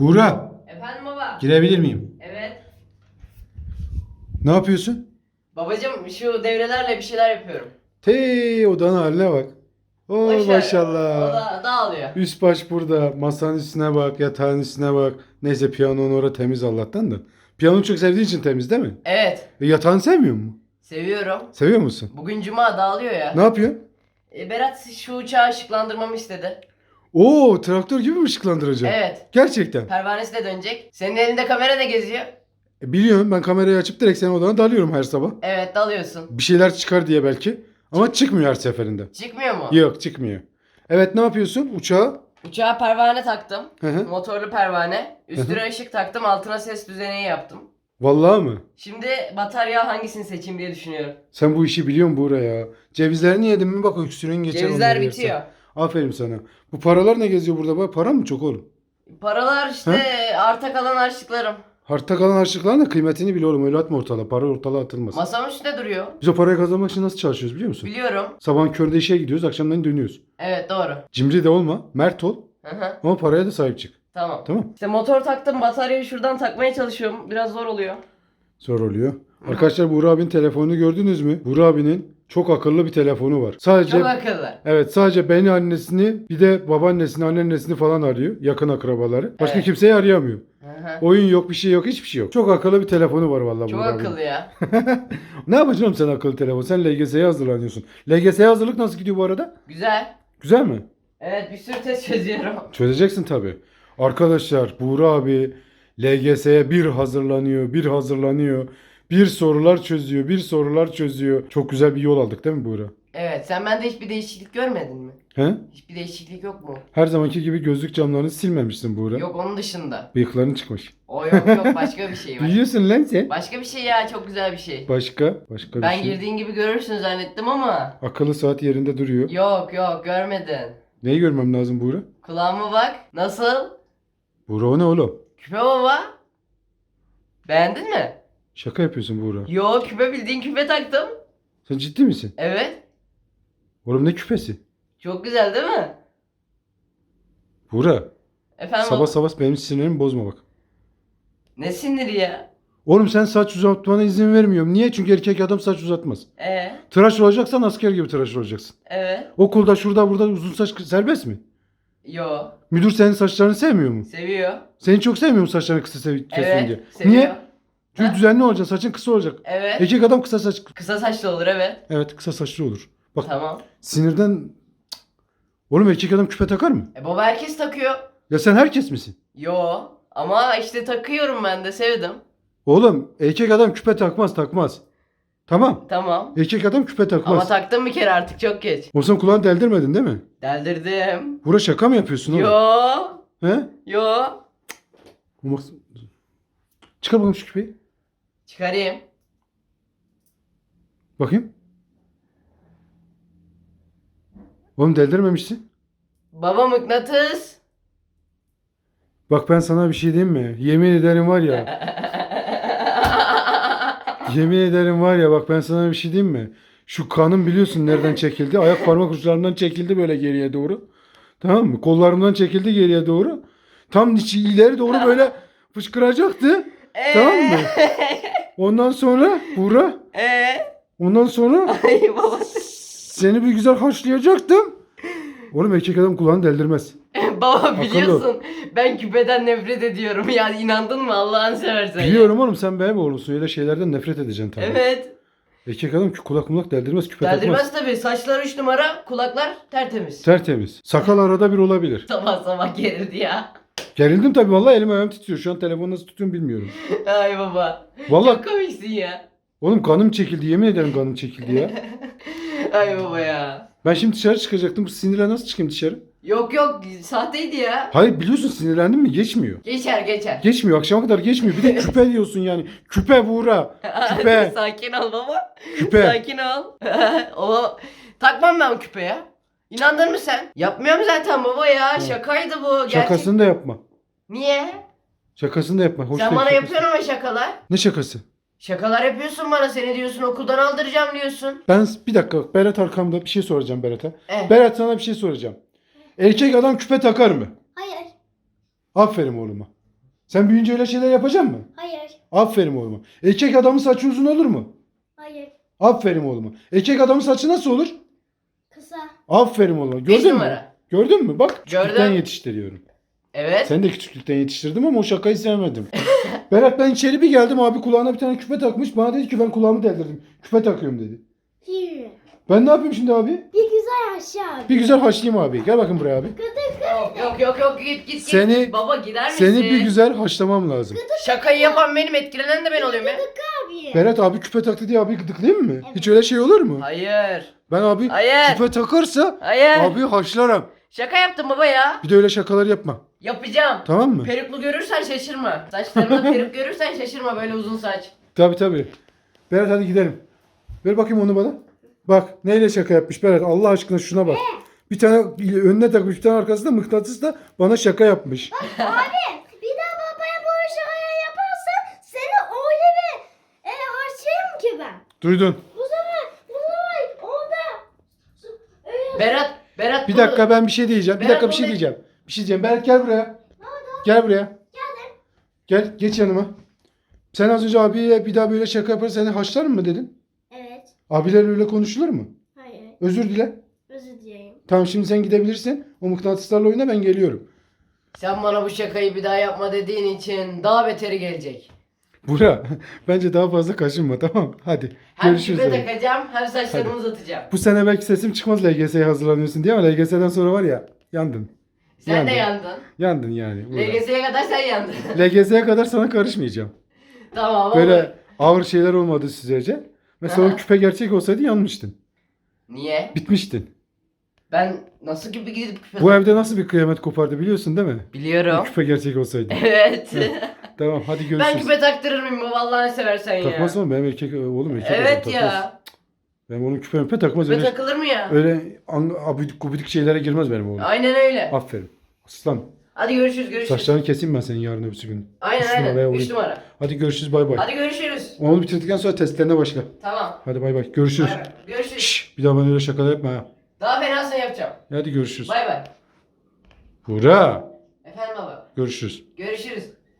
Buğra, Efendim baba? girebilir miyim? Evet. Ne yapıyorsun? Babacım şu devrelerle bir şeyler yapıyorum. Tey odanın haline bak. Oo ver, maşallah. Da dağılıyor. Üst baş burada. Masanın üstüne bak, yatağın üstüne bak. Neyse piyanon orada temiz Allah'tan da. Piyano çok sevdiğin için temiz değil mi? Evet. E, yatağını sevmiyor mu? Seviyorum. Seviyor musun? Bugün cuma dağılıyor ya. Ne yapıyor? E, Berat şu uçağı ışıklandırmamı istedi. Oo traktör gibi mi ışıklandıracak? Evet. Gerçekten. Pervanesi de dönecek. Senin elinde kamera da geziyor. E, biliyorum ben kamerayı açıp direkt senin odana dalıyorum her sabah. Evet dalıyorsun. Bir şeyler çıkar diye belki. Ama çıkmıyor her seferinde. Çıkmıyor mu? Yok çıkmıyor. Evet ne yapıyorsun? Uçağa? Uçağa pervane taktım. Hı hı. Motorlu pervane. Üstüne ışık taktım. Altına ses düzeneği yaptım. Vallahi mı? Şimdi batarya hangisini seçeyim diye düşünüyorum. Sen bu işi biliyorsun Buğra ya. Cevizlerini yedin mi bak öksürüğün geçer. Cevizler onları bitiyor. Aferin sana. Bu paralar ne geziyor burada bak? Para mı çok oğlum? Paralar işte arta kalan harçlıklarım. Hartta kalan harçlıkların da kıymetini bil oğlum. Öyle atma ortalığa. Para ortalığa atılmaz. Masamın üstünde duruyor. Biz o parayı kazanmak için nasıl çalışıyoruz biliyor musun? Biliyorum. Sabahın köründe işe gidiyoruz. Akşamdan dönüyoruz. Evet doğru. Cimri de olma. Mert ol. Hı hı. Ama paraya da sahip çık. Tamam. Tamam. İşte motor taktım bataryayı şuradan takmaya çalışıyorum. Biraz zor oluyor. Zor oluyor. Arkadaşlar Buğra abinin telefonunu gördünüz mü? Buğra abinin çok akıllı bir telefonu var. Sadece Çok akıllı. Evet sadece beni annesini bir de babaannesini anneannesini falan arıyor. Yakın akrabaları. Başka Evet. kimseyi arayamıyor. Hı. Oyun yok bir şey yok hiçbir şey yok. Çok akıllı bir telefonu var vallahi Çok Buğra abinin. akıllı ya. Ne yapacaksın oğlum sen akıllı telefon? Sen LGS'ye hazırlanıyorsun. LGS'ye hazırlık nasıl gidiyor bu arada? Güzel. Güzel mi? Evet bir sürü test çözüyorum. Çözeceksin tabii. Arkadaşlar Buğra abi LGS'ye bir hazırlanıyor, bir hazırlanıyor. Bir sorular çözüyor, bir sorular çözüyor. Çok güzel bir yol aldık değil mi Buğra? Evet sen bende hiçbir değişiklik görmedin mi? He? Hiçbir değişiklik yok mu? Her zamanki gibi gözlük camlarını silmemişsin Buğra. Yok onun dışında. Bıyıkların çıkmış. O yok yok başka bir şey var. Biliyorsun lan sen. Başka bir şey ya çok güzel bir şey. Başka? Başka bir Ben şey. girdiğin gibi görürsün zannettim ama. Akıllı saat yerinde duruyor. Yok yok görmedin. Neyi görmem lazım Buğra? Kulağıma bak. Nasıl? Buğra o ne oğlum? Küpe baba. Beğendin mi? Şaka yapıyorsun Buğra. Yo küpe bildiğin küpe taktım. Sen ciddi misin? Evet. Oğlum ne küpesi? Çok güzel değil mi? Buğra Efendim sabah sabah benim sinirlerimi bozma bak. Ne siniri ya? Oğlum sen saç uzatmana izin vermiyorum. Niye? Çünkü erkek adam saç uzatmaz. Ee, Tıraş olacaksan asker gibi tıraş olacaksın. evet. Okulda şurada burada uzun saç serbest mi? Yo. Müdür senin saçlarını sevmiyor mu? Seviyor. Seni çok sevmiyor mu saçlarını kısa sev kessin Evet. diye? Seviyor. Niye? Çünkü Ha? düzenli olacaksın. Saçın kısa olacak. Evet. Erkek adam kısa saç. Kısa saçlı olur evet. Evet kısa saçlı olur. Bak Tamam. sinirden... Oğlum erkek adam küpe takar mı? E baba herkes takıyor. Ya sen herkes misin? Yo. Ama işte takıyorum ben de sevdim. Oğlum erkek adam küpe takmaz takmaz. Tamam. Tamam. Erkek adam küpe Ama takmaz. taktım bir kere artık çok geç. o sen kulağını deldirmedin değil mi? Deldirdim. Bura şaka mı yapıyorsun oğlum? Yo. He? Yo. Olmaz. Çıkar bakalım şu küpeyi. Çıkarayım. Bakayım. Oğlum deldirmemişsin. Baba mıknatıs. Bak ben sana bir şey diyeyim mi? Yemin ederim var ya. yemin ederim var ya bak ben sana bir şey diyeyim mi? Şu kanın biliyorsun nereden çekildi? Ayak parmak uçlarından çekildi böyle geriye doğru. Tamam mı? Kollarımdan çekildi geriye doğru. Tam içi ileri doğru böyle fışkıracaktı. Tamam mı? Ondan sonra Buğra. Eee? Ondan sonra Ay baba. seni bir güzel haşlayacaktım. Oğlum erkek adam kulağını deldirmez. baba biliyorsun ben küpeden nefret ediyorum. Ya inandın mı Allah'ını seversen. ya. Biliyorum oğlum sen benim oğlusun. Öyle şeylerden nefret edeceksin tabii. Evet. Erkek adam ki kulak mulak deldirmez küpe Deldirmez takmaz. tabii. Saçlar 3 numara, kulaklar tertemiz. Tertemiz. Sakal arada bir olabilir. sabah sabah gerildi ya. Gerildim tabii vallahi elim ayağım titriyor. Şu an telefonu nasıl tutuyorum bilmiyorum. Ay baba. Vallahi Çok komiksin ya. oğlum kanım çekildi. Yemin ederim kanım çekildi ya. Ay baba ya. Ben şimdi dışarı çıkacaktım. Bu sinirle nasıl çıkayım dışarı? Yok yok sahteydi ya. Hayır biliyorsun sinirlendim mi? Geçmiyor. Geçer geçer. Geçmiyor. Akşama kadar geçmiyor. Bir de küpe diyorsun yani. Küpe Buğra. Küpe. Sakin ol baba. Küpe. Sakin ol. o takmam ben küpe ya. İnandın mı sen? Yapmıyorum zaten baba ya. Şakaydı bu. Gerçek. Şakasını da yapma. Niye? Şakasını da yapma. Hoş sen değil bana şakası. yapıyorsun ama şakalar. Ne şakası? Şakalar yapıyorsun bana. Seni diyorsun okuldan aldıracağım diyorsun. Ben bir dakika Berat arkamda bir şey soracağım Berat'a. Eh. Berat sana bir şey soracağım. Erkek adam küpe takar mı? Hayır. Aferin oğluma. Sen büyüyünce öyle şeyler yapacak mısın? Hayır. Aferin oğluma. Erkek adamın saçı uzun olur mu? Hayır. Aferin oğluma. Erkek adamın saçı nasıl olur? Kısa. Aferin oğluma. Gördün mü? numara. Gördün mü? Bak küçüklükten Gördüm. yetiştiriyorum. Evet. Sen de küçüklükten yetiştirdim ama o şakayı sevmedim. Berat ben içeri bir geldim abi kulağına bir tane küpe takmış. Bana dedi ki ben kulağımı deldirdim. Küpe takıyorum dedi. Ben ne yapayım şimdi abi? Bir güzel aşağı. Bir güzel haşlayayım abi. Gel bakın buraya abi. Yok yok yok yok git git git. Seni- Baba gider misin? Seni bir güzel haşlamam lazım. Şakayı yapan benim etkilenen de ben oluyorum ya. Abi. Berat abi küpe taktı diye abi gıdıklayayım mı? Hiç öyle şey olur mu? Hayır. Ben abi Hayır. küpe takarsa Hayır. abi haşlarım. Şaka yaptım baba ya. Bir de öyle şakalar yapma. Yapacağım. Tamam mı? Peruklu görürsen şaşırma. Saçlarımda peruk görürsen şaşırma böyle uzun saç. Tabi tabi. Berat hadi gidelim. Ver bakayım onu bana. Bak neyle şaka yapmış Berat Allah aşkına şuna bak. Bir tane önüne takmış bir tane arkasında mıknatıs da bana şaka yapmış. Abi bir daha babaya bu şakayı yaparsan seni öyle bir e, harçayım ki ben. Duydun. Bu sefer bu sefer orada öyle Berat, Berat Bir bunu- dakika ben bir şey diyeceğim. Bir Berat dakika bir şey onu- diyeceğim. Bir şey diyeceğim. Berat gel buraya. Gel buraya. Gel geç yanıma. Sen az önce abiye bir daha böyle şaka yaparsan seni haşlar mı dedin? Evet. Abiler öyle konuşulur mu? Hayır. Özür dile. Özür dileyim. Tamam şimdi sen gidebilirsin. O mıknatıslarla oyna ben geliyorum. Sen bana bu şakayı bir daha yapma dediğin için daha beteri gelecek. Bura bence daha fazla kaşınma tamam mı? Hadi Hem görüşürüz. küpe hadi. takacağım hem saçlarımı uzatacağım. Bu sene belki sesim çıkmaz LGS'ye hazırlanıyorsun diye ama LGS'den sonra var ya yandın. Sen de Yandın. yandın. Yani. Bura. LGS'ye kadar sen yandın. LGS'ye kadar sana karışmayacağım. tamam olur. Böyle ağır şeyler olmadı sürece. Mesela Aha. o küpe gerçek olsaydı yanmıştın. Niye? Bitmiştin. Ben nasıl gibi gidip küpe Bu evde nasıl bir kıyamet kopardı biliyorsun değil mi? Biliyorum. küpe gerçek olsaydı. Evet. tamam hadi görüşürüz. ben küpe taktırır mıyım baba Allah'ını seversen ya. Takmaz mı? Benim erkek oğlum erkek adam Evet takmaz. ya. Benim oğlum küpe müpe takmaz. Küpe Öyle, takılır mı ya? öyle an- abidik gubidik şeylere girmez benim oğlum. Aynen öyle. Aferin. Aslan. Hadi görüşürüz görüşürüz. Saçlarını keseyim ben senin yarın öbürsü gün. Aynen Üç numaraya aynen. 3 vurayım. numara. Hadi görüşürüz bay bay. Hadi görüşürüz. Onu bitirdikten sonra testlerine başla. Tamam. Hadi bay bay. Görüşürüz. Görüşürüz. Şşş, bir daha bana öyle şakalar yapma ha. Daha fenasını yapacağım. Hadi görüşürüz. Bay bay. Hurra. Efendim baba. Görüşürüz. Görüşürüz.